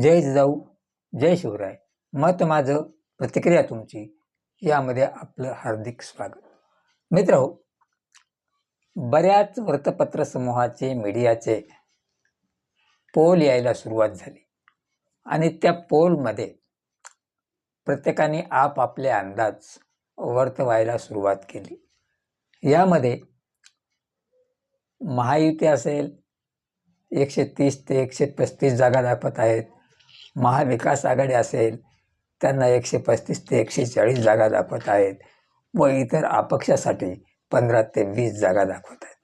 जय जिजाऊ जय शिवराय. मत माझं प्रतिक्रिया तुमची. यामध्ये आपलं हार्दिक स्वागत. मित्र हो, बऱ्याच वृत्तपत्र समूहाचे मीडियाचे पोल यायला सुरुवात झाली. आणि त्या पोलमध्ये प्रत्येकाने आपापले अंदाज वर्तवायला सुरुवात केली. यामध्ये महायुती असेल एकशे तीस ते एकशे पस्तीस जागा दाखवत आहेत. महाविकास आघाडी असेल त्यांना एकशे पस्तीस ते एकशे चाळीस जागा दाखवत आहेत व इतर अपक्षासाठी पंधरा ते वीस जागा दाखवत आहेत.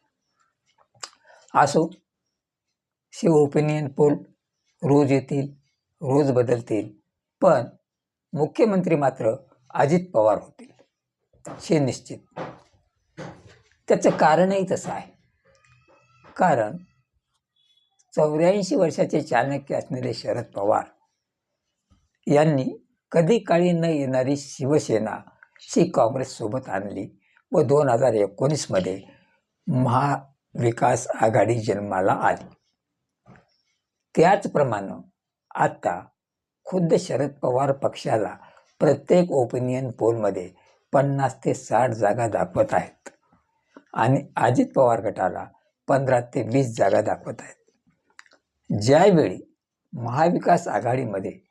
असो शिव ओपिनियन पोल रोज येतील रोज बदलतील पण मुख्यमंत्री मात्र अजित पवार होतील हे निश्चित. त्याचं कारणही तसं आहे. कारण चौऱ्याऐंशी वर्षाचे चाणक्य असणारे शरद पवार यांनी कधी काळी न येणारी शिवसेना ही काँग्रेससोबत आणली व दोन हजार एकोणीसमध्ये महाविकास आघाडी जन्माला आली. त्याचप्रमाणे आता खुद्द शरद पवार पक्षाला प्रत्येक ओपिनियन पोलमध्ये पन्नास ते साठ जागा दाखवत आहेत आणि अजित पवार गटाला पंधरा ते वीस जागा दाखवत आहेत. ज्यावेळी महाविकास आघाडीमध्ये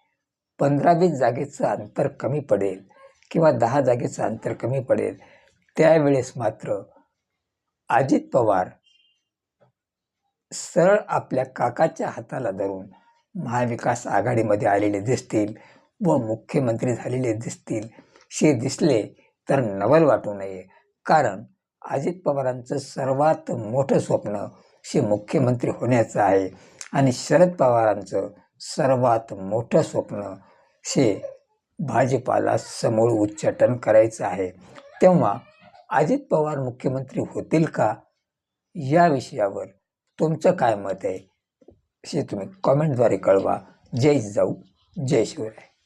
पंधरा वीस जागेचं अंतर कमी पडेल किंवा दहा जागेचं अंतर कमी पडेल त्यावेळेस मात्र अजित पवार सरळ आपल्या काकाच्या हाताला धरून महाविकास आघाडीमध्ये आलेले दिसतील व मुख्यमंत्री झालेले दिसतील शे दिसले तर नवल वाटू नये. कारण अजित पवारांचं सर्वात मोठं स्वप्न शे मुख्यमंत्री होण्याचं आहे आणि शरद पवारांचं सर्वात मोठं स्वप्न हे भाजपाला समोर उच्चाटन करायचं आहे. तेव्हा अजित पवार मुख्यमंत्री होतील का? या विषयावर तुमचं काय मत आहे? हे तुम्ही कॉमेंटद्वारे कळवा. जय जाऊ जय शिवराय.